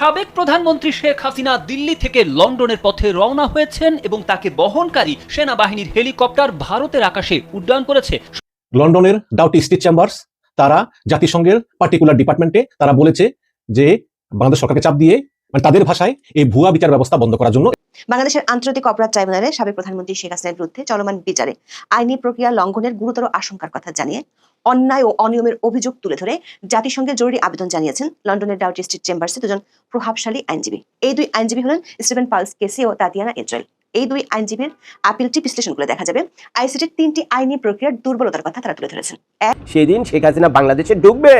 সাবেক প্রধানমন্ত্রী শেখ হাসিনা দিল্লি থেকে লন্ডনের পথে রওনা হয়েছেন এবং তাকে বহনকারী সেনাবাহিনীর হেলিকপ্টার ভারতের আকাশে উড্ডয়ন করেছে। লন্ডনের ডাউটি স্টেট চেম্বার্স তারা জাতিসংঘের পার্টিকুলার ডিপার্টমেন্টে তারা বলেছে যে বাংলাদেশ সরকারকে চাপ দিয়ে মানে তাদের ভাষায় এই ভুয়া বিচার ব্যবস্থা বন্ধ করার জন্য বাংলাদেশের আন্তর্জাতিক অপরাধ ট্রাইব্যুনালে সাবেক প্রধানমন্ত্রী শেখ হাসিনার বিরুদ্ধে চলমান বিচারে আইনি প্রক্রিয়া লঙ্ঘনের গুরুতর আশঙ্কার কথা জানিয়ে অন্যায় ও অনিয়মের অভিযোগ তুলে ধরে জাতিসংঘের জরুরি আবেদন জানিয়েছেন লন্ডনের ডাউটি স্ট্রিট চেম্বার্সে দুজন প্রভাবশালী আইনজীবী। এই দুই আইনজীবী হলেন স্টিভেন পালস কেসি ও তাতিয়ানা এজরাইল এই দুই আইনজীবীর আপিলটি বিশ্লেষণ করে দেখা যাবে। আইসিটির তিনটি আইনি প্রক্রিয়ার দুর্বলতার কথা তারা তুলে ধরেছেন। এক সেদিন শেখ হাসিনা বাংলাদেশে ঢুকবে।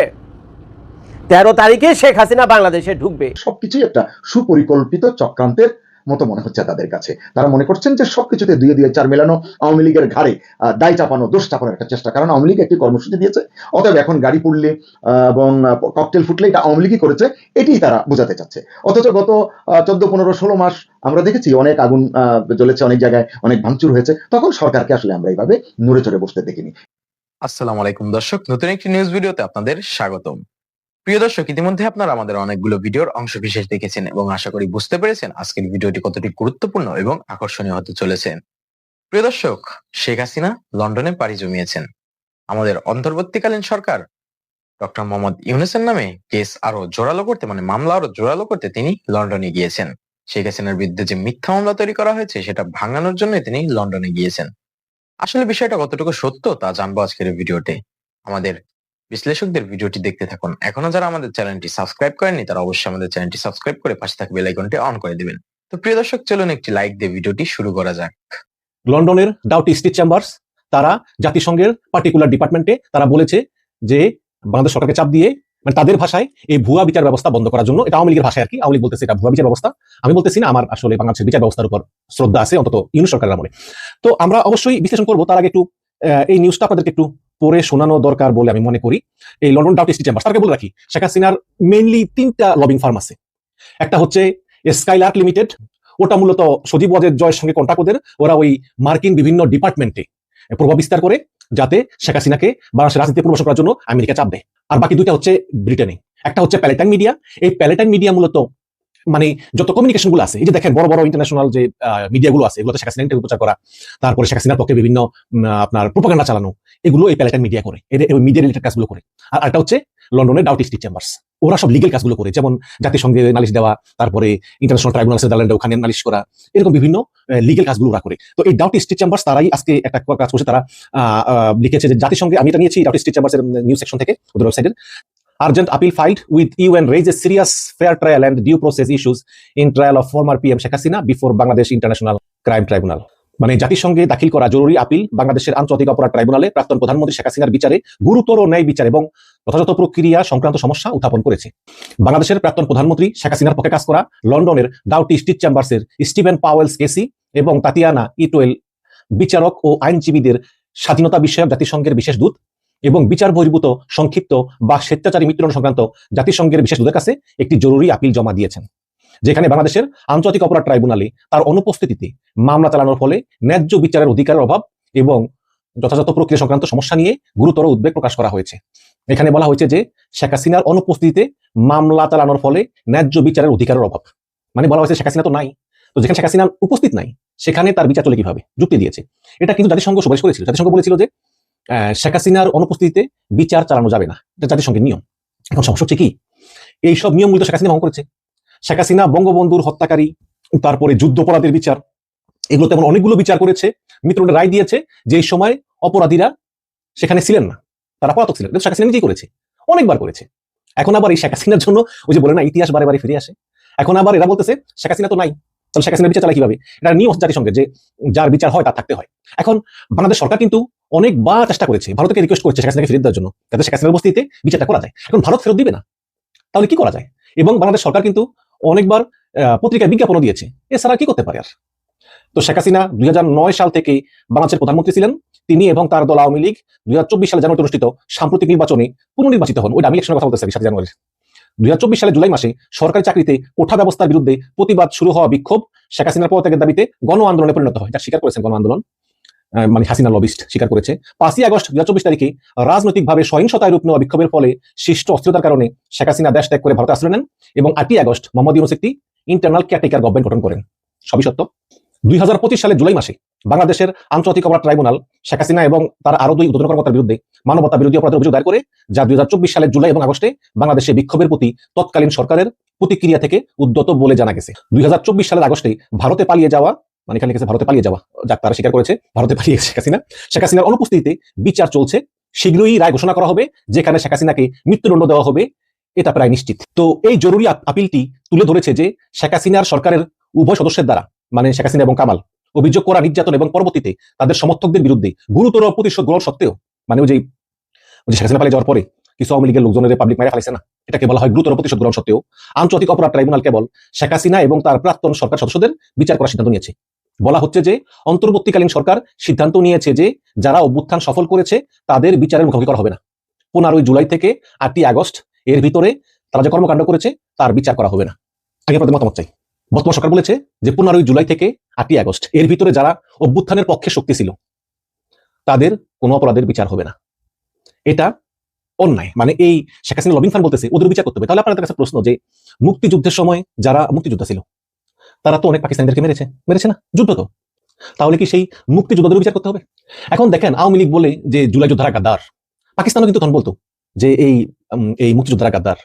তেরো তারিখে শেখ হাসিনা বাংলাদেশে ঢুকবে। সবকিছুই একটা সুপরিকল্পিত চক্রান্তের মতো মনে হচ্ছে তাদের কাছে। তারা মনে করছেন যে সবকিছুতে দুয়ে দুয়ে চার মেলানো আওয়ামী লীগের ঘাড়ে দায় চাপানো, দোষ চাপানোর একটা চেষ্টা। কারণ আওয়ামী লীগ একটি কর্মসূচি দিয়েছে, অতএব এখন গাড়ি পুড়লে এবং ককটেল ফুটলে এটা আওয়ামী লীগই করেছে এটি তারা বোঝাতে চাচ্ছে। অথচ গত চোদ্দ, পনেরো, ষোলো মাস আমরা দেখেছি অনেক আগুন জ্বলেছে, অনেক জায়গায় অনেক ভাঙচুর হয়েছে। তখন সরকারকে আসলে আমরা এইভাবে নড়ে চড়ে বসতে দেখিনি। আসসালামু আলাইকুম দর্শক, নতুন একটি নিউজ ভিডিওতে আপনাদের স্বাগতম। প্রিয় দর্শক, ইতিমধ্যে আপনারা আমাদের অনেকগুলো ভিডিওর অংশ বিশেষ দেখেছেন এবং আশা করি বুঝতে পেরেছেন আজকের ভিডিওটি কতটি গুরুত্বপূর্ণ এবং আকর্ষণীয় হতে চলেছে। প্রিয় দর্শক, শেখ হাসিনা লন্ডনে পাড়ি জমিয়েছেন। আমাদের অন্তর্বর্তীকালীন সরকার ডক্টর মোহাম্মদ ইউনেসের নামে কেস আরও জোরালো করতে মানে মামলা আরও জোরালো করতে তিনি লন্ডনে গিয়েছেন। শেখ হাসিনার বিরুদ্ধে যে মিথ্যা মামলা তৈরি করা হয়েছে, সেটা ভাঙানোর জন্য তিনি লন্ডনে গিয়েছেন। আসলে বিষয়টা কতটুকু সত্য তা জানব আজকের ভিডিওতে। আমাদের বিশ্লেষকদের ভিডিওটি দেখতে থাকুন। এখনও যারা আমাদের চ্যানেলটি সাবস্ক্রাইব করেননি, তারা অবশ্যই আমাদের চ্যানেলটি সাবস্ক্রাইব করে পাশে থাকা বেল আইকনটি অন করে দিবেন। তো প্রিয় দর্শক, চলুন একটি লাইক দিয়ে ভিডিওটি শুরু করা যাক। লন্ডনের ডাউটি স্টেট চেম্বার্স, তারা জাতিসংঘের পার্টিকুলার ডিপার্টমেন্টে তারা বলেছে যে বাংলাদেশ সরকারকে চাপ দিয়ে মানে তাদের ভাষায় এই ভুয়া বিচার ব্যবস্থা বন্ধ করার জন্য, এটা আওয়ামী লীগের ভাষায় আর কি, আওয়ামী লীগ বলতেছে এটা ভুয়া বিচার ব্যবস্থা। আমি বলতেছি না, আমার আসলে বাংলাদেশের বিচার ব্যবস্থার উপর শ্রদ্ধা আছে, অন্তত ইউনুস সরকারের আমলে। তো আমরা অবশ্যই বিশ্লেষণ করব, তার আগে একটু এই নিউজটা আপনাদেরকে একটু পড়ে শোনানো দরকার বলে আমি মনে করি এই লন্ডন ডাউটি স্টেট চেম্বার্স তাকে বলে রাখি, শেখ হাসিনার মেইনলি তিনটা লবিং ফার্ম আছে। একটা হচ্ছে স্কাইলার্ক লিমিটেড ওটা মূলত সজীব ওয়াজের জয়ের সঙ্গে কন্ট্যাক্ট ওদের। ওরা ওই মার্কিন বিভিন্ন ডিপার্টমেন্টে প্রভাব বিস্তার করে যাতে শেখ হাসিনাকে বাংলাদেশের রাজনীতি পূর্বশন করার জন্য আমেরিকা চাপ দেয়। আর বাকি দুইটা হচ্ছে ব্রিটেনে একটা হচ্ছে প্যালেটাইন মিডিয়া এই প্যালেটাইন মিডিয়া মূলত মানে যত কমিউনিকেশনগুলো আছে, এই যে দেখেন বড় বড় ইন্টারন্যাশনাল যে মিডিয়া গুলো আছে, এগুলোতে শেখ হাসিনা প্রচার করা, তারপরে শেখ হাসিনার পক্ষে বিভিন্ন আপনার প্রোপাগান্ডা চালানো, এগুলো এই প্যালেটাইন মিডিয়া করে, এদের মিডিয়া রিলেটেড কাজগুলো করে। আর একটা হচ্ছে লন্ডনের ডাউটি স্ট্রিট চেম্বার্স ওরা সব লিগেল কাজগুলো করে, যেমন জাতিসংঘে নালিশ দেওয়া, তারপরে ইন্টারন্যাশনাল ট্রাইব্যুনাল নেদারল্যান্ডে ওখানে নালিশ করা, এরকম বিভিন্ন লিগেল কাজগুলো ওরা করে। তো এই ডাউটি স্ট্রিট চেম্বার্স তারাই আজকে একটা কাজ করছে, তারা লিখেছে যে জাতিসংঘে, আমি এটা নিয়েছি ডাউটি স্ট্রিট চেম্বার্সের নিউজ সেকশন থেকে, ওদের ওয়েবসাইটের Urgent appeal filed with UN raises serious fair trial and due process issues in trial of former PM Sheikh Hasina before Bangladesh International Crime Tribunal. মানে জাতিসংঘে দাখিল করা জরুরি আপিল বাংলাদেশের আন্তর্জাতিক অপরাধ ট্রাইব্যুনালে প্রাক্তন প্রধানমন্ত্রী শেখ হাসিনার বিচারে গুরুতর ন্যায় বিচার এবং যথাযথ প্রক্রিয়া সংক্রান্ত সমস্যা উত্থাপন করেছে বাংলাদেশের প্রাক্তন প্রধানমন্ত্রী শেখ হাসিনার পক্ষে কাজ করা লন্ডনের ডাউটি স্ট্রিট চেম্বার্সের স্টিভেন পাওয়েলস কেসি এবং তাতিয়ানা ইটোয়েল বিচারক ও আইনজীবীদের স্বাধীনতা বিষয়ক জাতিসংঘের বিশেষ দূত এবং বিচার বহির্ভূত, সংক্ষিপ্ত বা স্বেচ্ছাচারী মৃত্যুদণ্ড সংক্রান্ত জাতিসংঘের বিশেষ দূতের কাছে একটি জরুরি আপিল জমা দিয়েছেন, যেখানে বাংলাদেশের আন্তর্জাতিক অপরাধ ট্রাইব্যুনালে তার অনুপস্থিতিতে মামলা চালানোর ফলে ন্যায্য বিচারের অধিকারের অভাব এবং যথাযথ প্রক্রিয়া সংক্রান্ত সমস্যা নিয়ে গুরুতর উদ্বেগ প্রকাশ করা হয়েছে। এখানে বলা হয়েছে যে শেখ হাসিনার অনুপস্থিতিতে মামলা চালানোর ফলে ন্যায্য বিচারের অধিকারের অভাব। মানে বলা হয়েছে শেখ হাসিনা তো নাই। তো যেখানে শেখ হাসিনা উপস্থিত নাই, সেখানে তার বিচার চলে কীভাবে? যুক্তি দিয়েছে। এটা কিন্তু জাতিসংঘ সুপারিশ করেছিল। জাতিসংঘ বলেছিল যে শেখ হাসিনার অনুপস্থিতিতে বিচার চালানো যাবে না। এটা জাতিসংঘের নিয়ম। এখন সমস্যা হচ্ছে কি? এইসব নিয়মগুলো শেখ হাসিনা ভঙ্গ করেছে। শেখ হাসিনা বঙ্গবন্ধুর হত্যাকারী, তারপরে যুদ্ধপরাধের বিচার। এগুলো তেমন অনেকগুলো বিচার করেছে। মৃত্যুদণ্ডের রায় দিয়েছে যে এই সময় অপরাধীরা সেখানে ছিলেন না। তারা পলাতক ছিলেন। শেখ হাসিনা নিজেই করেছে। অনেকবার করেছে। এখন আবার এই শেখ হাসিনার জন্য ওই যে বলে না, ইতিহাস বারে বারে ফিরে আসে। এখন আবার এরা বলতেছে, শেখ হাসিনা তো নাই। তাহলে শেখ হাসিনার বিচার চালা কীভাবে? এটা নিয়ম হচ্ছে জাতিসংঘের যে যার বিচার হয়, তার থাকতে হয়। এখন বাংলাদেশ সরকার কিন্তু অনেকবার চেষ্টা করেছে, ভারতকে রিকোয়েস্ট করেছে শেখ হাসিনাকে ফেরত দেওয়ার জন্য, যাতে শেখ হাসিনার উপস্থিতিতে বিচারটা করা যায়। এখন ভারত ফেরত দিবে না, তাহলে কি করা যায়? এবং বাংলাদেশ সরকার কিন্তু অনেকবার পত্রিকায় বিজ্ঞাপনও দিয়েছে, এছাড়া কি করতে পারে আর? তো শেখ হাসিনা দুই হাজার নয় সাল থেকে বাংলাদেশের প্রধানমন্ত্রী ছিলেন। তিনি এবং তার দল আওয়ামী লীগ দুই হাজার চব্বিশ সালে জানুয়ারিতে অনুষ্ঠিত সাম্প্রতিক নির্বাচনে পুনর্নির্বাচিত হন। ওইটা আমি একসঙ্গে কথা বলতেছি সাত জানুয়ারি দুই সালে জুলাই মাসে সরকারি চাকরিতে কোঠা ব্যবস্থার বিরুদ্ধে প্রতিবাদ শুরু হওয়া বিক্ষোভ শেখ হাসিনার পদত্যাগের দাবিতে গণ আন্দোলনে পরিণত হয়। যা স্বীকার করেছেন গণ আন্দোলন মানে হাসিনা লবিস্ট স্বীকার করেছে। পাঁচই আগস্ট দু চব্বিশ তারিখে রাজনৈতিকভাবে সহিংসতায় রূপ নেওয়া বিক্ষোভের ফলে সৃষ্ট অস্থিরতার কারণে শেখ হাসিনা দেশ ত্যাগ করে ভারতে আশ্রয় নেন এবং আটই আগস্ট মোহাম্মদ ইউনুস একটি ইন্টারনাল কেয়ারটেকার গভর্নমেন্ট গঠন করেন। সবই সত্য। দুই হাজার পঁচিশ সালের জুলাই মাসে বাংলাদেশের আন্তর্জাতিক অপরাধ ট্রাইব্যুনাল, শেখ হাসিনা এবং তার আরও দুই উদ্বোধন কর্মকর্তার বিরুদ্ধে মানবতা বিরোধী অপরাধের অভিযোগ দায়ের করে যা দুই সালের জুলাই এবং আগস্টে বাংলাদেশে বিক্ষোভের প্রতি তৎকালীন সরকারের প্রতিক্রিয়া থেকে উদ্যত বলে জানা গেছে। দুই হাজার চব্বিশ সালের আগস্টে ভারতে পালিয়ে যাওয়া মানে এখানে গেছে ভারতে পালিয়ে যাওয়া, যাক তারা স্বীকার করেছে, ভারতে পালিয়ে শেখ হাসিনা। শেখ হাসিনার অনুপস্থিতিতে বিচার চলছে, শীঘ্রই রায় ঘোষণা করা হবে, যেখানে শেখ হাসিনাকে মৃত্যুদণ্ড দেওয়া হবে, এটা প্রায় নিশ্চিত। তো এই জরুরি আপিলটি তুলে ধরেছে যে শেখ হাসিনার সরকারের উভয় সদস্যের দ্বারা মানে শেখ হাসিনা এবং কামাল অভিযোগ করা, নির্যাতন এবং পরবর্তীতে তাদের সমর্থকদের বিরুদ্ধে গুরুতর প্রতিশোধ গ্রহণ সত্ত্বেও মানে ওই যে শেখ হাসিনা পালিয়ে যাওয়ার পরে কিছু আওয়ামী লীগের লোকজনের পাবলিক মেরে ফেলেছে না। এটাকে বলা হয় গুরুতর প্রতিশোধ গ্রহণ সত্ত্বেও আন্তর্জাতিক অপরাধ ট্রাইব্যুনাল কেবল শেখ হাসিনা এবং তার প্রাক্তন সরকার সদস্যদের বিচার করার সিদ্ধান্ত নিয়েছে। বলা হচ্ছে যে, অন্তর্বর্তীকালীন সরকার সিদ্ধান্ত নিয়েছে যে, যারা অভ্যুত্থান সফল করেছে তাদের বিচারের মুখোমুখি করা হবে না। পনেরোই জুলাই থেকে আটই আগস্ট এর ভিতরে তারা যে কর্মকাণ্ড করেছে তার বিচার করা হবে না। আগে আপনাদের মতামত চাই। বর্তমান সরকার বলেছে যে পনেরোই জুলাই থেকে আটই আগস্ট এর ভিতরে যারা অভ্যুত্থানের পক্ষে শক্তি ছিল, তাদের কোনো অপরাধের বিচার হবে না। এটা অন্যায়। মানে এই শেখ হাসিনা লবিং ফান বলতেছে, ওদের বিচার করতে হবে। তাহলে আপনাদের কাছে প্রশ্ন যে, মুক্তিযুদ্ধের সময় যারা মুক্তিযোদ্ধা ছিল, তারা তো অনেক পাকিস্তানিদেরকে মেরেছে। মেরেছে না? যুদ্ধ তো। তাহলে কি সেই মুক্তিযোদ্ধাদের বিচার করতে হবে? এখন দেখেন, আওয়ামী লীগ বলে যে জুলাই যোদ্ধারা গাদ্দার। পাকিস্তানও কিন্তু তখন বলতো যে এই এই মুক্তিযোদ্ধারা গাদ্দার।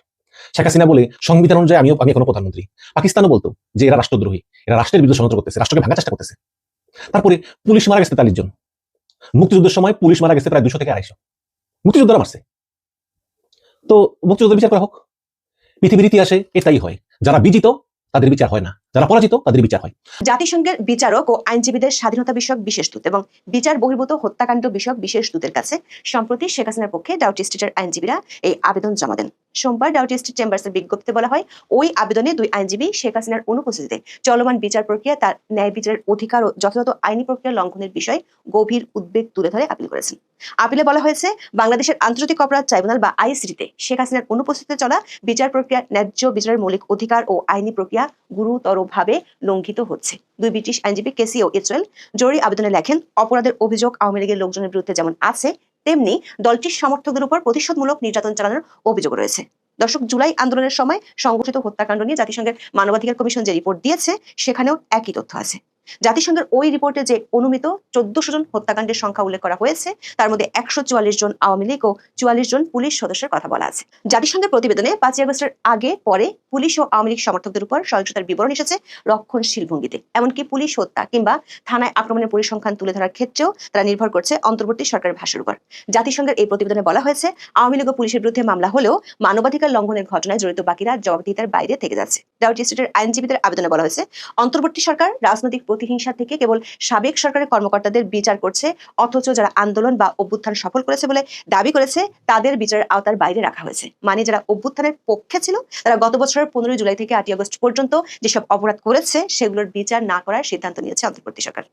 শেখ হাসিনা বলে, সংবিধান অনুযায়ী আমিও, আমি এখনও প্রধানমন্ত্রী। পাকিস্তানও বলতো যে, এরা রাষ্ট্রদ্রোহী, এরা রাষ্ট্রের বিরুদ্ধে ষড়যন্ত্র করতেছে, রাষ্ট্রকে ভাঙার চেষ্টা করতেছে। তারপরে পুলিশ মারা গেছে তেতাল্লিশ জন। মুক্তিযুদ্ধের সময় পুলিশ মারা গেছে প্রায় দুশো থেকে আড়াইশো। মুক্তিযোদ্ধারা মারছে। তো মুক্তিযুদ্ধ বিচার করা হোক। পৃথিবীর ইতিহাসে এটাই হয়। যারা বিজিত, তাদের বিচার হয় না। যারা পরাজিত, তাদের বিচার হয়। জাতিসংঘের বিচারক ও আইনজীবীদের স্বাধীনতা বিষয়ক বিশেষ দূত এবং বিচার বহির্ভূত হত্যাকাণ্ড বিষয়ক বিশেষ দূতের কাছে সম্প্রতি শেখ হাসিনার পক্ষে ডাউটি স্ট্রিটের আইনজীবীরা এই আবেদন জমা দেন। সোমবার ডাউটি স্ট্রিট চেম্বার্সের বিজ্ঞপ্তিতে বলা হয়, ওই আবেদনে দুই আইনজীবী শেখ হাসিনার অনুপস্থিতিতে চলমান বিচার প্রক্রিয়া, তার ন্যায় বিচারের অধিকার ও যথাযথ আইনি প্রক্রিয়া লঙ্ঘনের বিষয়ে গভীর উদ্বেগ তুলে ধরে আপিল করেছেন। আপিলে বলা হয়েছে, বাংলাদেশের আন্তর্জাতিক অপরাধ ট্রাইব্যুনাল বা আইসিটিতে শেখ হাসিনার অনুপস্থিতিতে চলা বিচার প্রক্রিয়া ন্যায্য বিচারের মৌলিক অধিকার ও আইনি প্রক্রিয়া গুরুতরভাবে লঙ্ঘিত হচ্ছে। দুই ব্রিটিশ আইনজীবী কেসি ও ইসরায়েল জরুরি আবেদনে লেখেন, অপরাধের অভিযোগ আওয়ামী লীগের লোকজনের বিরুদ্ধে যেমন আছে, তেমনি দলটির সমর্থকদের উপর প্রতিশোধমূলক নির্যাতন চালানোর অভিযোগ রয়েছে। দর্শক, জুলাই আন্দোলনের সময় সংগঠিত হত্যাকাণ্ড নিয়ে জাতিসংঘের মানবাধিকার কমিশন যে রিপোর্ট দিয়েছে, সেখানেও একই তথ্য আছে। জাতিসংঘের ওই রিপোর্টে যে অনুমিত চোদ্দশো জন হত্যাকাণ্ডের সংখ্যা উল্লেখ করা হয়েছে, তার মধ্যে একশো চুয়াল্লিশ জন আওয়ামী লীগ ও চুয়াল্লিশ জন পুলিশ সদস্যের কথা বলা আছে। জাতিসংঘের প্রতিবেদনে পাঁচই আগস্টের আগে পরে পুলিশ ও আওয়ামী লীগ সমর্থকদের উপর সহিংসতার বিবরণ এসেছে রক্ষণশীল ভঙ্গিতে এমনকি পুলিশ হত্যা কিংবা থানায় আক্রমণের পরিসংখ্যান তুলে ধরার ক্ষেত্রেও তারা নির্ভর করছে অন্তর্বর্তী সরকারের ভাষার উপর। জাতিসংঘের এই প্রতিবেদনে বলা হয়েছে, আওয়ামী লীগ ও পুলিশের বিরুদ্ধে মামলা হলেও মানবাধিকার লঙ্ঘনের ঘটনায় জড়িত বাকিরা জবাবদিহিতার বাইরে থেকে যাচ্ছে। ডাউটি স্টেটের আইনজীবীদের আবেদনে বলা হয়েছে, অন্তর্বর্তী সরকার রাজনৈতিক প্রতিহিংসা থেকে কেবল সাবেক সরকারের কর্মকর্তাদের বিচার করছে, অথচ যারা আন্দোলন বা অভ্যুত্থান সফল করেছে বলে দাবি করেছে, তাদের বিচারের আওতার বাইরে রাখা হয়েছে। মানে যারা অভ্যুত্থানের পক্ষে ছিল, তারা গত বছরের পনেরোই জুলাই থেকে আটই আগস্ট পর্যন্ত যেসব অপরাধ করেছে, সেগুলোর বিচার না করার সিদ্ধান্ত নিয়েছে অন্তর্বর্তী সরকার।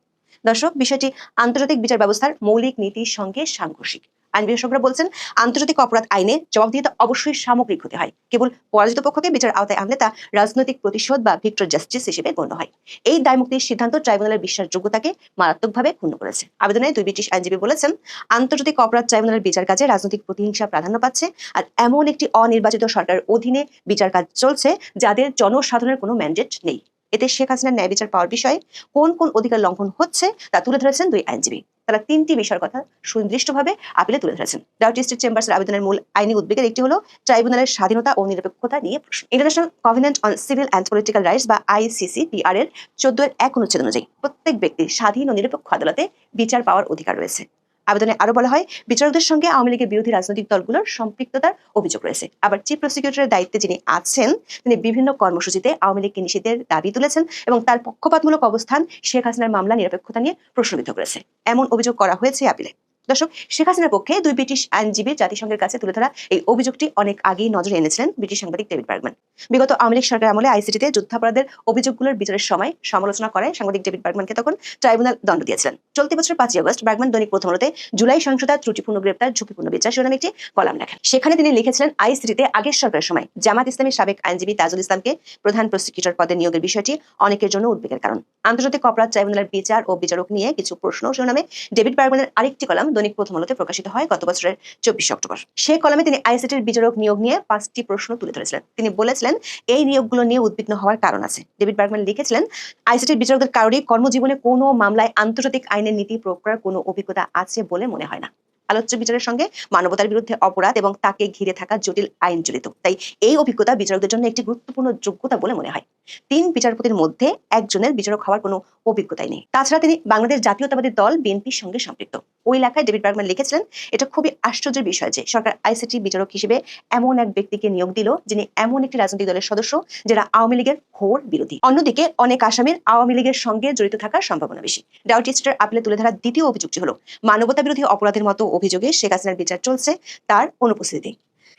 দর্শক, বিষয়টি আন্তর্জাতিক বিচার ব্যবস্থার মৌলিক নীতির সঙ্গে সাংঘর্ষিক। আইন বিশেষজ্ঞরা বলছেন, আন্তর্জাতিক অপরাধ আইনে জবাবদিহিতা অবশ্যই সামগ্রিক হতে হয়। কেবল পরাজিত পক্ষকে বিচার আওতায় আনলে তা রাজনৈতিক প্রতিশোধ বা ভিক্টর জাস্টিস হিসেবে গণ্য হয়। এই দায়মুক্তির সিদ্ধান্ত ট্রাইব্যুনালের বিশ্বাসযোগ্যতাকে মারাত্মকভাবে ক্ষুণ্ণ করেছে। আবেদনে দুই ব্রিটিশ আইনজীবী বলেছেন, আন্তর্জাতিক অপরাধ ট্রাইব্যুনালের বিচার কাজে রাজনৈতিক প্রতিহিংসা প্রাধান্য পাচ্ছে আর এমন একটি অনির্বাচিত সরকারের অধীনে বিচার কাজ চলছে যাদের জনসাধারণের কোনো ম্যান্ডেট নেই। এতে শেখ হাসিনার ন্যায় বিচার পাওয়ার বিষয়ে কোন কোন অধিকার লঙ্ঘন হচ্ছে তা তুলে ধরেছেন দুই আইনজীবী। তারা তিনটি বিষয়ের কথা সুনির্দিষ্টভাবে আপিলে তুলে ধরেছেন। ডাউটি স্টেট চেম্বার্সের আবেদনের মূল আইনি উদ্বেগের একটি হলো ট্রাইব্যুনালের স্বাধীনতা ও নিরপেক্ষতা নিয়ে প্রশ্ন। International Covenant on Civil and Political Rights বা আইসিসি পিআর এর চোদ্দ এর এক অনুচ্ছেদ অনুযায়ী প্রত্যেক ব্যক্তির স্বাধীন ও নিরপেক্ষ আদালতে বিচার পাওয়ার অধিকার রয়েছে। আবেদনে আরও বলা হয়, বিচারকদের সঙ্গে আওয়ামী লীগের বিরোধী রাজনৈতিক দলগুলোর সম্পৃক্ততার অভিযোগ রয়েছে। আবার চিফ প্রসিকিউটরের দায়িত্বে যিনি আছেন, তিনি বিভিন্ন কর্মসূচিতে আওয়ামী লীগকে নিষেধের দাবি তুলেছেন এবং তার পক্ষপাতমূলক অবস্থান শেখ হাসিনার মামলা নিরপেক্ষতা নিয়ে প্রশ্নবিদ্ধ করেছে। এমন অভিযোগ করা হয়েছে আপিলে। দর্শক, শেখ হাসিনার পক্ষে দুই ব্রিটিশ আইনজীবী জাতিসংঘের কাছে তুলে ধরা এই অভিযোগটি অনেক আগেই নজরে এনেছিলেন ব্রিটিশ সাংবাদিক ডেভিড বার্গম্যান। বিগত আওয়ামী লীগ সরকার আমলে আইসিটিতে যুদ্ধাপরাধের অভিযোগগুলোর বিচারের সময় সমালোচনা করায় সাংবাদিক ডেভিড বার্গম্যানকে তখন ট্রাইব্যুনাল দণ্ড দিয়েছিলেন। চলতি বছর পাঁচই আগস্ট বার্গম্যান দৈনিক প্রথম আলোতে জুলাই সহিংসতা ত্রুটিপূর্ণ গ্রেপ্তার, ঝুঁকিপূর্ণ বিচার শিরোনামে একটি কলাম লেখেন। সেখানে তিনি লিখেছিলেন, আইসিটিতে আগের সরকারের সময় জামাত ইসলামের সাবেক আইনজীবী তাজুল ইসলামকে প্রধান প্রসিকিউটর পদে নিয়োগের বিষয়টি অনেকের জন্য উদ্বেগের কারণ। আন্তর্জাতিক অপরাধ ট্রাইব্যুনালের বিচার ও বিচারক নিয়ে কিছু প্রশ্ন শিরোনামে ডেভিড বার্গম্যানের আরেকটি কলাম দৈনিক প্রথম আলোতে প্রকাশিত হয় গত বছরের চব্বিশ অক্টোবর। সেই কলামে তিনি আইসিটির বিচারক নিয়োগ নিয়ে পাঁচটি প্রশ্ন তুলে ধরেছিলেন। তিনি বলেছিলেন, এই নিয়োগগুলো নিয়ে উদ্বিগ্ন হওয়ার কারণ আছে। ডেভিড বার্গম্যান লিখেছিলেন, আইসিটির বিচারকদের কারোরই কর্মজীবনে কোনো মামলায় আন্তর্জাতিক আইনের নীতি প্রয়োগ করার কোনো অভিজ্ঞতা আছে বলে মনে হয় না। আলোচ্য বিচারের সঙ্গে মানবতার বিরুদ্ধে অপরাধ এবং তাকে ঘিরে থাকা জটিল আইন জড়িত। তাই এই অভিজ্ঞতা বিচারকদের জন্য একটি গুরুত্বপূর্ণ যোগ্যতা বলে মনে হয়। তিন বিচারপতির মধ্যে একজনের বিচারক হওয়ার কোনো অভিজ্ঞতাই নেই। তাছাড়া তিনি বাংলাদেশ জাতীয়তাবাদী দল বিএনপির সঙ্গে সম্পৃক্ত। ওই লেখায় ডেভিড বার্গম্যান লিখেছিলেন, এটা খুবই আশ্চর্যের বিষয় যে সরকার আইসিটি বিচারক হিসেবে এমন এক ব্যক্তিকে নিয়োগ দিল যিনি এমন একটি রাজনৈতিক দলের সদস্য যারা আওয়ামী লীগের ঘোর বিরোধী। অন্যদিকে অনেক আসামির আওয়ামী লীগের সঙ্গে জড়িত থাকার সম্ভাবনা বেশি। ডাউটি স্টার আপিলে তুলে ধরা দ্বিতীয় অভিযোগটি হলো মানবতা বিরোধী অপরাধের মতো অভিযোগে শেখ হাসিনার বিচার চলছে তার অনুপস্থিতি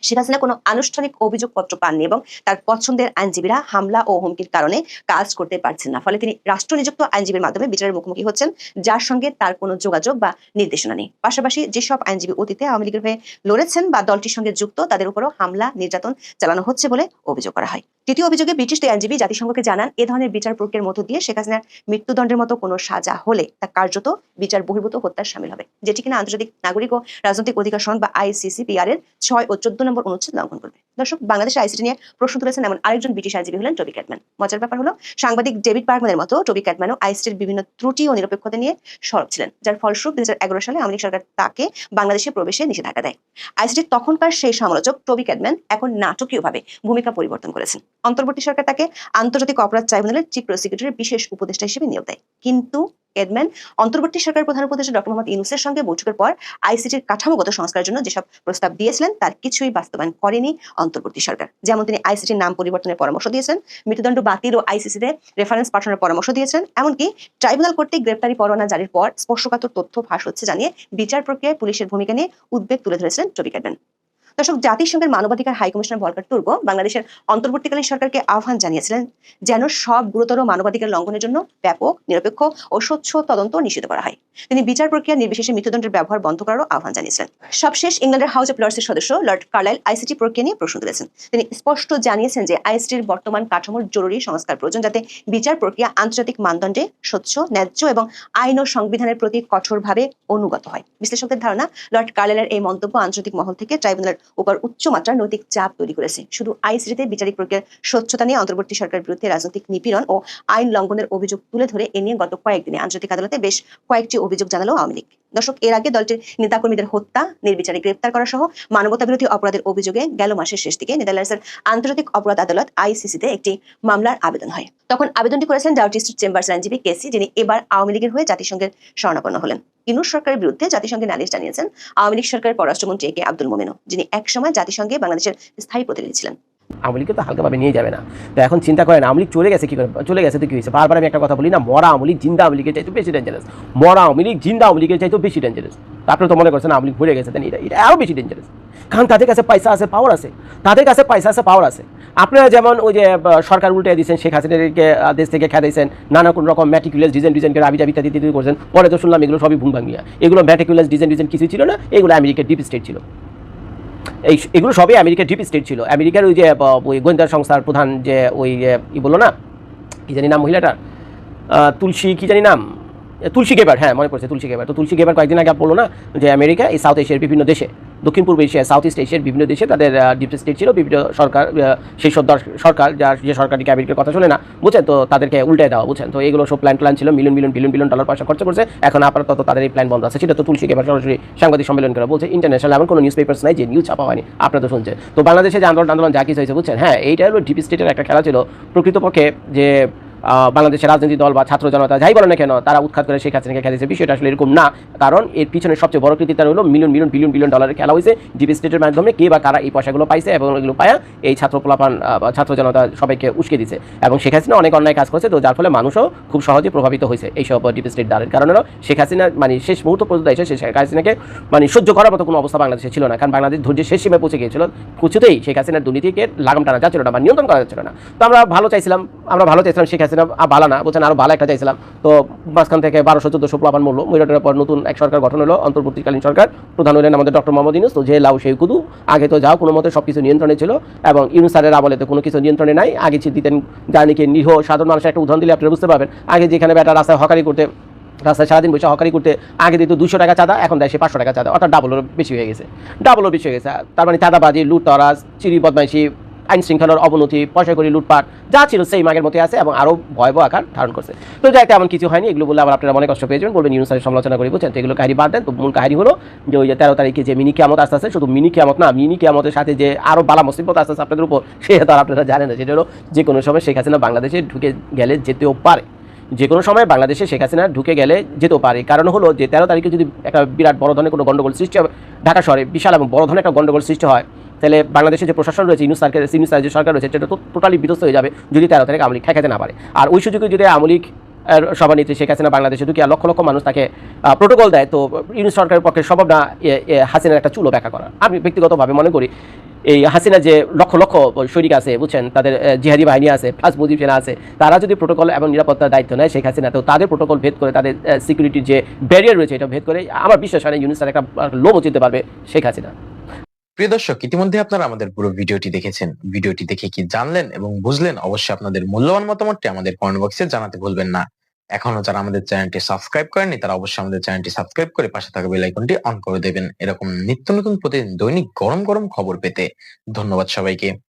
শেখ হাসিনা কোনো আনুষ্ঠানিক অভিযোগপত্র পাননি এবং তার পছন্দের আইনজীবীরা হামলা ও হুমকির কারণে কাজ করতে পারছেন না। ফলে তিনি রাষ্ট্র নিযুক্ত আইনজীবীর মাধ্যমে বিচারের মুখোমুখি হচ্ছেন, যার সঙ্গে তার কোনো যোগাযোগ বা নির্দেশনা নেই। পাশাপাশি যেসব আইনজীবী অতীতে আওয়ামী লীগের হয়ে লড়েছেন বা দলটির সঙ্গে যুক্ত, তাদের উপরও হামলা, নির্যাতন চালানো হচ্ছে বলে অভিযোগ করা হয়। তৃতীয় অভিযোগে ব্রিটিশ দুই আইনজীবী জাতিসংঘকে জানান, এ ধরনের বিচার প্রক্রিয়ার মধ্য দিয়ে শেখ হাসিনার মৃত্যুদণ্ডের মতো কোনো সাজা হলে তা কার্যত বিচার বহির্ভূত হত্যার সামিল হবে, যেটি কিনা আন্তর্জাতিক নাগরিক ও রাজনৈতিক অধিকার সংঘ বা আইসিসিপিআর এর ছয় ও চোদ্দ নম্বর অনুচ্ছেদ লঙ্ঘন করবে। দর্শক, বাংলাদেশের আইসিটি নিয়ে প্রশ্ন তুলেছেন এমন আরেকজন ব্রিটিশ আইনজীবী হলেন টবি ক্যাটম্যান মজার ব্যাপার হলো, সাংবাদিক ডেভিড বার্গম্যানের মতো টবি ক্যাটম্যানও আইসিটির বিভিন্ন ত্রুটি ও নিরপেক্ষতা নিয়ে সরব ছিলেন, যার ফলস্বরূপ দুই সালে লীগ সরকার তাকে বাংলাদেশে প্রবেশে নিষেধাজ্ঞা দেয়। আইসিটির তখনকার সেই সমালোচক টবি ক্যাটম্যান এখন নাটকীয়ভাবে ভূমিকা পরিবর্তন করেছেন। অন্তর্বর্তী সরকার তাকে আন্তর্জাতিক অপরাধ ট্রাইব্যুনালের চিফ প্রসিকিউটরের বিশেষ উপদেষ্টা হিসেবে নিয়োগ দেয়। কিন্তু এডম্যান। অন্তর্বর্তী সরকার প্রধান উপদেষ্টা ডক্টর মোহাম্মদ ইউনুসের সঙ্গে বৈঠকের পর আইসিটির কাঠামোগত সংস্কারের জন্য যেসব প্রস্তাব দিয়েছিলেন, তার কিছুই বাস্তবায়ন করেনি অন্তর্বর্তী সরকার। যেমন তিনি আইসিটির নাম পরিবর্তনের পরামর্শ দিয়েছেন, মৃত্যুদণ্ড বাতিল ও আইসিসিতে রেফারেন্স পাঠানোর পরামর্শ দিয়েছেন, এমনকি ট্রাইব্যুনাল কর্তৃক গ্রেপ্তারি পরোয়ানা জারির পর স্পর্শকাতর তথ্য ফাঁস হচ্ছে জানিয়ে বিচার প্রক্রিয়ায় পুলিশের ভূমিকা নিয়ে উদ্বেগ তুলে ধরেছিলেন টবি ক্যাটম্যান দর্শক, জাতিসংঘের মানবাধিকার হাই কমিশনার ভলকার তুর্গ বাংলাদেশের অন্তর্বর্তীকালীন সরকারকে আহ্বান জানিয়েছিলেন যেন সব গুরুতর মানবাধিকার লঙ্ঘনের জন্য ব্যাপক, নিরপেক্ষ ও স্বচ্ছ তদন্ত নিশ্চিত করা হয়। তিনি বিচার প্রক্রিয়া নির্বিশেষে মৃত্যুদণ্ডের ব্যবহার বন্ধ করারও আহ্বান জানিয়েছিলেন। সবশেষ ইংল্যান্ডের হাউস অফ লর্ডসের সদস্য লর্ড কার্লাইল আইসিটি প্রক্রিয়া নিয়ে প্রশ্ন তুলেছেন। তিনি স্পষ্ট জানিয়েছেন যে আইসিটির বর্তমান কাঠামোর জরুরি সংস্কার প্রয়োজন যাতে বিচার প্রক্রিয়া আন্তর্জাতিক মানদণ্ডে স্বচ্ছ, ন্যায্য এবং আইন ও সংবিধানের প্রতি কঠোরভাবে অনুগত হয়। বিশ্লেষকদের ধারণা, লর্ড কার্লাইলের এই মন্তব্য আন্তর্জাতিক মহল থেকে ট্রাইব্যুনালের উপর উচ্চমাত্রার নৈতিক চাপ তৈরি করেছে। শুধু আইসিটিতে বিচারিক প্রক্রিয়ার স্বচ্ছতা নিয়ে অন্তর্বর্তী সরকারের বিরুদ্ধে রাজনৈতিক নিপীড়ন ও আইন লঙ্ঘনের অভিযোগ তুলে ধরে এ নিয়ে গত কয়েকদিনে আন্তর্জাতিক আদালতে বেশ কয়েকটি অভিযোগ জানালো আওয়ামী লীগ। দর্শক, এর আগে দলটির নেতাকর্মীদের হত্যা, নির্বিচারে গ্রেপ্তার করা সহ মানবতা বিরোধী অপরাধের অভিযোগে গেল মাসের শেষ দিকে নেদারল্যান্ডসের আন্তর্জাতিক অপরাধ আদালত আইসিসিতে একটি মামলার আবেদন হয়। তখন আবেদনটি করেছেন ডাউটি স্ট্রিট চেম্বার্স আইনজীবী কেসি, যিনি এবার আওয়ামী লীগের হয়ে জাতিসংঘের শরণাপন্ন হলেন। ইনুস সরকারের বিরুদ্ধে জাতিসংঘে নালিশ জানিয়েছেন আওয়ামী লীগ সরকারের পররাষ্ট্রমন্ত্রী এ কে আব্দুল মোমেনও, যিনি একসময় জাতিসংঘে বাংলাদেশের স্থায়ী প্রতিনিধি ছিলেন। আওয়ামী লীগকে তো হালকাভাবে নিয়ে যাবে না। তো এখন চিন্তা করেন, আওয়ামী চলে গেছে কি করে? চলে গেছে তো কি হয়েছে? বারবার আমি একটা কথা বলি না, মরা আওয়ামী জিন্দা লীগের চাইতে বেশি ডেঞ্জারাস মরা আওয়ামী জিন্দা লীগের চাইতে বেশি ডেঞ্জারাস আপনারা তো মনে করছেন আওয়ামী লীগ ভরে গেছে তাই এটা এটা আরও বেশি ডেঞ্জারাস কারণ তাদের কাছে পয়সা আছে পাওয়ার আছে। তাদের কাছে পয়সা আছে পাওয়ার আছে। আপনারা যেমন ওই যে সরকার উল্টে দিয়েছেন, শেখ হাসিনাকে দেশ থেকে খেদাইছেন, নানা কোন রকম ম্যাটিকুলাস ডিজাইন ডিজাইন করে আবি ইত্যাদি ইত্যাদি করছেন, পরে তো শুনলাম এগুলো সবই ভুম এগুলো ম্যাটিকুলাস ডিজাইন ডিজাইন কিছু ছিল না, এগুলো আমেরিকার ডিপ স্টেট ছিল। এই এগুলো সবই আমেরিকার ডিপ স্টেট ছিল। আমেরিকার ওই যে ওই গোয়েন্দা সংস্থার প্রধান যে ওই ই বলো না? কী জানি নাম মহিলাটার? তুলসী, কী জানি নাম? তুলসী গেবার হ্যাঁ মনে পড়ছে তুলসী গেবার তো তুলসী গেবার কয়েকদিন আগে বলল না যে আমেরিকা, এই সাউথ এশিয়ার বিভিন্ন দেশে, দক্ষিণ পূর্ব এশিয়া সাউথ ইস্ট এশিয়ার বিভিন্ন দেশে তাদের ডিপ স্টেট ছিল, বিভিন্ন সরকার সেই সব সরকার যার যে সরকারি আমেরিকার কথা শোনে না, বুঝছেন? তো তাদেরকে উল্টে দেওয়া, বুঝছেন? তো এগুলো সব প্ল্যান প্ল্যান ছিল million million billion billion dollar পয়সা খরচা করছে। এখন আপাতত তাদের এই প্ল্যান বন্ধ আছে। সেটা তো তুলসী গেবার সরাসরি সাংবাদিক সম্মেলন করে বলছে ইন্টারন্যাশনাল এমন কোনো নিউজ পেপার্স নাই যে নিউজ ছাপা হয়নি। আপনারা তো শুনছেন। তো বাংলাদেশে যে আন্দোলন আন্দোলন যা কিছু হয়েছে, বুঝছেন? হ্যাঁ এইটা হলো ডিপ স্টেটের একটা খেলা ছিল প্রকৃতপক্ষে যে বাংলাদেশের রাজনৈতিক দল বা ছাত্র জনতা যাই বলে না কেন, তারা উৎখাত করে শেখ হাসিনাকে খেলেছে। বিষয়টা আসলে এরকম না, কারণ এর পিছনে সবচেয়ে বড় কৃতিত্ব হলো মিলিয়ন মিলিয়ন বিলিয়ন বিলিয়ন ডলারের খেলা হয়েছে ডিপ স্টেটের মাধ্যমে কে বা কারা এই পয়সাগুলো পাইছে এবং এগুলো পায়া এই ছাত্র পোলাপান ছাত্র জনতা সবাইকে উস্কে দিছে। এবং শেখ হাসিনা অনেক অন্যায় কাজ করেছে, তো যার ফলে মানুষও খুব সহজে প্রভাবিত হয়েছে এইসব ডিপ স্টেট দ্বারের কারণ হলো শেখ হাসিনা মানে শেষ মুহূর্ত পর্যন্ত এসে শেখ হাসিনাকে মানে সহ্য করার মতো কোনো অবস্থা বাংলাদেশে ছিল না, কারণ বাংলাদেশ ধৈর্যের শেষ সীমায় পৌঁছে গিয়েছিল। কিছুতেই শেখ হাসিনার দুর্নীতিকে লাগাম টানা যাচ্ছিল না বা নিয়ন্ত্রণ করা যাচ্ছিল না। তো আমরা ভালো চাইছিলাম, আমরা ভালো চাইছিলাম শেখ আ, ভালো না বলছেন আরও ভালো একটা চাইছিলাম। তো মাঝখান থেকে বারোশো চোদ্দশো প্লাবান মূল্য মহিলাটার পর নতুন এক সরকার গঠন হলো অন্তর্বর্তীকালীন সরকার। প্রধান হলেন আমাদের ডক্টর মোহাম্মদ ইউনুস তো যে লাউ সেই কুদু। আগে তো যাও কোনো মতে সব কিছু নিয়ন্ত্রণে ছিল এবং ইউনুস স্যারের আমলে তো কোনো কিছু নিয়ন্ত্রণে নাই। আগে দিতেন যা নাকি নিহ সাধারণ মানুষের একটা উদাহরণ দিলে আপনারা বুঝতে পারবেন। আগে যেখানে বেটা রাস্তায় হকারি করতে রাস্তায় সারাদিন বসে হকারি করতে আগে দিত দুশো টাকা চাঁদা এখন দেয় সে পাঁচশো টাকা চাঁদা অর্থাৎ ডাবলের বেশি হয়ে গেছে। ডাবলের বেশি হয়ে গেছে। তার মানে চাঁদাবাজি লুটতরাজ চিরি বদমাইশি আইন শৃঙ্খলার অবনতি পয়সা করি লুটপাট, যা ছিল সেই আগের মতো আছে এবং আরও ভয়াবহ আকার ধারণ করছে। তো যাই তেমন কিছু হয়নি, এগুলো বলে আবার আপনারা মনে কষ্ট পেয়ে যাবেন, বলবেন ইউনুসারের সমালোচনা করি বুঝছেন তো এগুলো কাহিনী বাদ দেন। তো মূল কাহিনী হলো যে ওই যে তেরো তারিখে যে মিনি কেমত আসতে আছে শুধু মিনি কেমত না, মিনি কেমতের সাথে যে আরও বালা মুসিবত আসতে আপনাদের উপর সে তো আপনারা জানেন না। সেটা হলো যে কোনো সময় শেখ হাসিনা বাংলাদেশে ঢুকে গেলে যেতেও পারে। যে কোনো সময় বাংলাদেশে শেখ হাসিনা ঢুকে গেলে যেতেও পারে। কারণ হলো যে তেরো তারিখে যদি একটা বিরাট বড় ধরনের কোনো গন্ডগোল সৃষ্টি হবে, ঢাকা শহরে বিশাল এবং বড় ধরনের একটা গন্ডগোল সৃষ্টি হয় তাহলে বাংলাদেশে যে প্রশাসন রয়েছে, ইউনুস সরকার সিনিয়র যে সরকার রয়েছে, সেটা তো টোটালি বিধ্বস্ত হয়ে যাবে যদি তেরো তারিখ আমলিক ঠেকাতে না পারে। আর ওই সুযোগে যদি আমলিক সভানেত্রী শেখ হাসিনা বাংলাদেশে ঢুকিয়া লক্ষ লক্ষ মানুষ তাকে প্রোটোকল দেয়, তো ইউনুস সরকারের পক্ষে সম্ভব না হাসিনার একটা চুলো ব্যাখ্যা করা আমি ব্যক্তিগতভাবে মনে করি, এই হাসিনা যে লক্ষ লক্ষ সৈনিক আছে, বুঝছেন, তাদের জিহাদি বাহিনী আছে প্লাস মুজিব সেনা আছে, তারা যদি প্রোটোকল এবং নিরাপত্তার দায়িত্ব নেয় শেখ হাসিনা, তো তাদের প্রোটোকল ভেদ করে তাদের সিকিউরিটির যে ব্যারিয়ার রয়েছে, এটা ভেদ করে আমার বিশ্বাস হয় না ইউনুসের একটা লোভ চিনতে পারবে শেখ হাসিনা। প্রিয় দর্শক, ইতিমধ্যে আপনারা আমাদের পুরো ভিডিওটি দেখেছেন। ভিডিওটি দেখে কি জানলেন এবং বুঝলেন, অবশ্যই আপনাদের মূল্যবান মতামতটি আমাদের কমেন্ট বক্সে জানাতে ভুলবেন না। এখনও যারা আমাদের চ্যানেলটি সাবস্ক্রাইব করেনি তারা অবশ্যই আমাদের চ্যানেলটি সাবস্ক্রাইব করে পাশে থাকা বেল আইকনটি অন করে দেবেন। এরকম নিত্য নতুন প্রতিদিন দৈনিক গরম গরম খবর পেতে ধন্যবাদ সবাইকে।